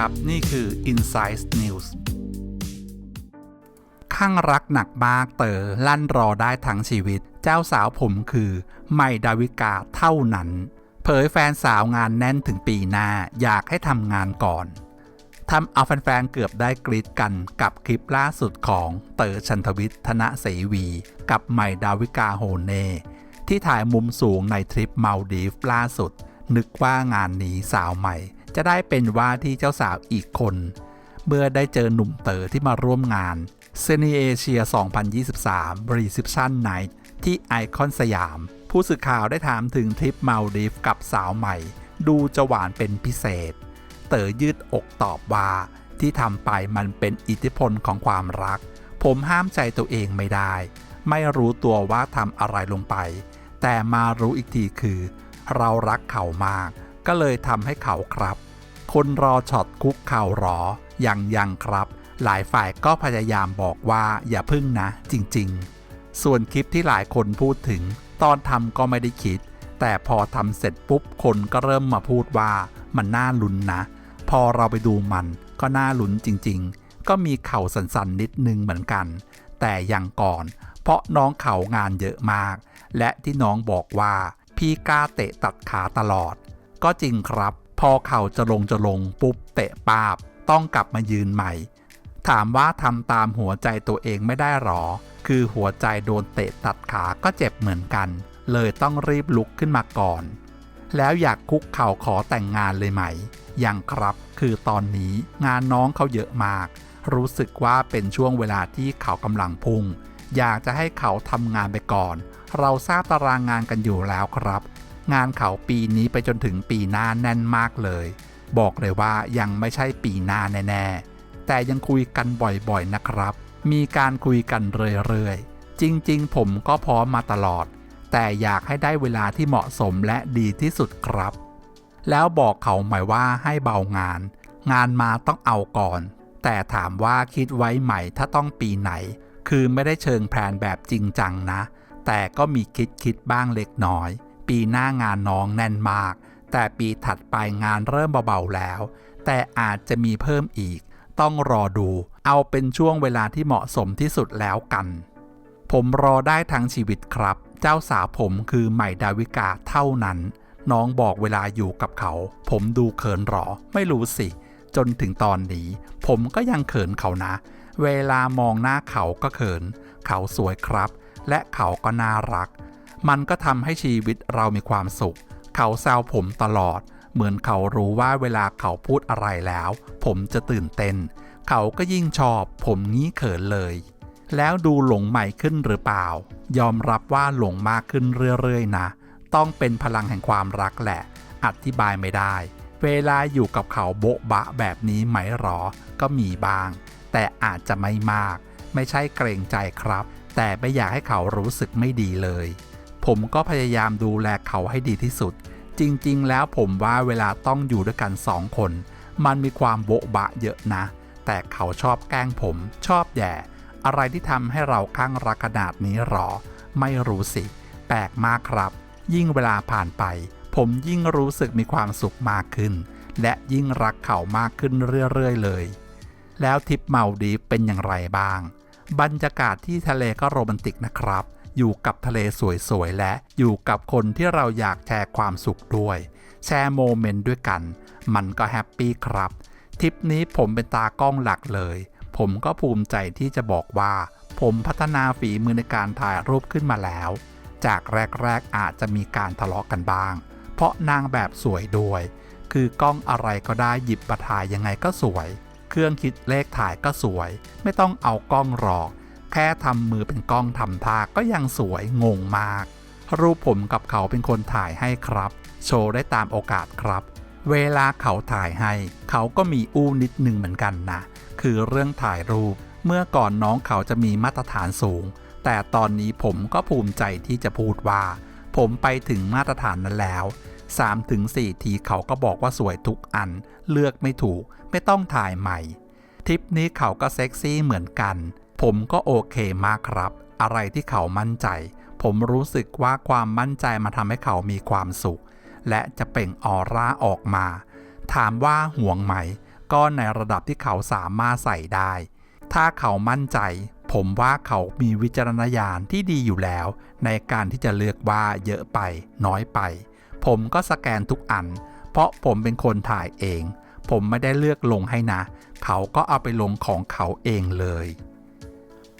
ครับ นี่คือ Insight News ข้างรักหนักมากเต๋อลั่นรอได้ทั้งชีวิต เจ้าสาวผมคือ ไมดาวิกาเท่านั้น เผยแฟนสาวงานแน่นถึงปีหน้า อยากให้ทำงานก่อนทำเอาแฟนๆเกือบได้กรีดกันกับคลิปล่าสุดของเต๋อชันทวิทย์ธนเสวี กับไมดาวิกาโฮเน่ที่ถ่ายมุมสูงในทริปมาลดีฟล่าสุด นึกว่างานนี้สาวใหม่ จะได้เป็นว่าที่เจ้าสาวอีกคน เมื่อได้เจอหนุ่มเต๋อที่มาร่วมงานเซนีเอเชีย 2023 Reception Night ที่ไอคอนสยาม ผู้สื่อข่าวได้ถามถึงทริปมาลดีฟกับสาวใหม่ ดูจะหวานเป็นพิเศษ เต๋อยืดอกตอบว่า ที่ทำไปมันเป็นอิทธิพลของความรัก ผมห้ามใจตัวเองไม่ได้ ไม่รู้ตัวว่าทำอะไรลงไป แต่มารู้อีกทีคือ เรารักเขามาก ก็เลยทำให้เขาครับ คนรอช็อตคุกเข่าหรอ ยังยังครับ หลายฝ่ายก็พยายามบอกว่าอย่าพึ่งนะ จริง ๆ ส่วนคลิปที่หลายคนพูดถึง ตอนทำก็ไม่ได้คิด แต่พอทำเสร็จปุ๊บคนก็เริ่มมาพูดว่ามันน่าลุ้นนะ พอเราไปดูมันก็น่าลุ้นจริง ๆ ก็มีเข่าสันๆนิดนึงเหมือนกัน แต่ยังก่อน เพราะน้องเข่างานเยอะมาก และที่น้องบอกว่าพี่กล้าเตะตัดขาตลอด ก็จริงครับ พอเข่าจะลงจะลงปุ๊บเตะปาบ ต้องกลับมายืนใหม่ ถามว่าทำตามหัวใจตัวเองไม่ได้หรอ คือหัวใจโดนเตะตัดขาก็เจ็บเหมือนกัน เลยต้องรีบลุกขึ้นมาก่อน แล้วอยากคุกเข่าขอแต่งงานเลยไหม ยังครับคือตอนนี้งานน้องเขาเยอะมาก รู้สึกว่าเป็นช่วงเวลาที่เขากำลังพุ่งอยากจะให้เขาทำงานไปก่อน เราทราบตารางงานกันอยู่แล้วครับ งานเขาปีนี้ไปจนถึงปีหน้าแน่นมากเลย บอกเลยว่ายังไม่ใช่ปีหน้าแน่ๆ แต่ยังคุยกันบ่อยๆนะครับ มีการคุยกันเรื่อยๆ จริงๆ ผมก็พร้อมมาตลอด แต่อยากให้ได้เวลาที่เหมาะสมและดีที่สุดครับ แล้วบอกเขาหมายว่าให้เบางาน งานมาต้องเอาก่อน แต่ถามว่าคิดไว้ใหม่ถ้าต้องปีไหน คือไม่ได้เชิงแผนแบบจริงจังนะ แต่ก็มีคิดคิดบ้างเล็กน้อย ปีหน้างานน้องแน่นมาก แต่ปีถัดไปงานเริ่มเบาๆแล้ว แต่อาจจะมีเพิ่มอีก ต้องรอดู เอาเป็นช่วงเวลาที่เหมาะสมที่สุดแล้วกัน ผมรอได้ทั้งชีวิตครับ เจ้าสาวผมคือใหม่ดาวิกาเท่านั้น น้องบอกเวลาอยู่กับเขา ผมดูเขินหรอ ไม่รู้สิ จนถึงตอนนี้ ผมก็ยังเขินเขานะ เวลามองหน้าเขาก็เขิน เขาสวยครับ และเขาก็น่ารัก มันก็ทำให้ชีวิตเรามีความสุข เขาแซวผมตลอด เหมือนเขารู้ว่าเวลาเขาพูดอะไรแล้ว ผมจะตื่นเต้น เขาก็ยิ่งชอบ ผมงี้เขินเลย แล้วดูหลงใหม่ขึ้นหรือเปล่า ยอมรับว่าหลงมากขึ้นเรื่อยๆนะ ต้องเป็นพลังแห่งความรักแหละ อธิบายไม่ได้ เวลาอยู่กับเขาโบ๊ะบะแบบนี้ไหมหรอ ก็มีบ้าง แต่อาจจะไม่มาก ไม่ใช่เกรงใจครับ แต่ไม่อยากให้เขารู้สึกไม่ดีเลย ผมก็พยายามดูแลเขาให้ดีที่สุด จริงๆ แล้วผมว่าเวลาต้องอยู่ด้วยกันสองคน มันมีความโบะบะเยอะนะ แต่เขาชอบแกล้งผมชอบแย่ อะไรที่ทำให้เราข้างรักขนาดนี้หรอ ไม่รู้สิ แปลกมากครับ ยิ่งเวลาผ่านไป ผมยิ่งรู้สึกมีความสุขมากขึ้น และยิ่งรักเขามากขึ้นเรื่อยๆ เลย แล้วทริปเมาดีเป็นอย่างไรบ้าง บรรยากาศที่ทะเลก็โรแมนติกนะครับ อยู่กับทะเลสวยๆ และอยู่กับคนที่เราอยากแชร์ความสุขด้วย แชร์โมเมนต์ด้วยกัน มันก็แฮปปี้ครับ ทริปนี้ผมเป็นตากล้องหลักเลย ผมก็ภูมิใจที่จะบอกว่า ผมพัฒนาฝีมือในการถ่ายรูปขึ้นมาแล้ว จากแรกๆอาจจะมีการทะเลาะกันบ้าง เพราะนางแบบสวยด้วย คือกล้องอะไรก็ได้หยิบมาถ่ายยังไงก็สวย เครื่องคิดเลขถ่ายก็สวย ไม่ต้องเอากล้องหรอก แค่ทำมือเป็นกล้องทำท่าก็ยังสวยงงมาก รูปผมกับเขาเป็นคนถ่ายให้ครับ โชว์ได้ตามโอกาสครับ เวลาเขาถ่ายให้ เขาก็มีอู้นิดหนึ่งเหมือนกันนะ คือเรื่องถ่ายรูป เมื่อก่อนน้องเขาจะมีมาตรฐานสูง แต่ตอนนี้ผมก็ภูมิใจที่จะพูดว่า ผมไปถึงมาตรฐานนั้นแล้ว3-4 ทีเขาก็บอกว่าสวยทุกอัน เลือกไม่ถูก ไม่ต้องถ่ายใหม่ ทริปนี้เขาก็เซ็กซี่เหมือนกัน ผมก็โอเคมากครับ อะไรที่เขามั่นใจ ผมรู้สึกว่าความมั่นใจมาทำให้เขามีความสุข และจะเปล่งออร่าออกมา ถามว่าห่วงไหม ก็ในระดับที่เขาสามารถใส่ได้ ถ้าเขามั่นใจ ผมว่าเขามีวิจารณญาณที่ดีอยู่แล้ว ในการที่จะเลือกว่าเยอะไป น้อยไป ผมก็สแกนทุกอัน เพราะผมเป็นคนถ่ายเอง ผมไม่ได้เลือกลงให้นะ เขาก็เอาไปลงของเขาเองเลย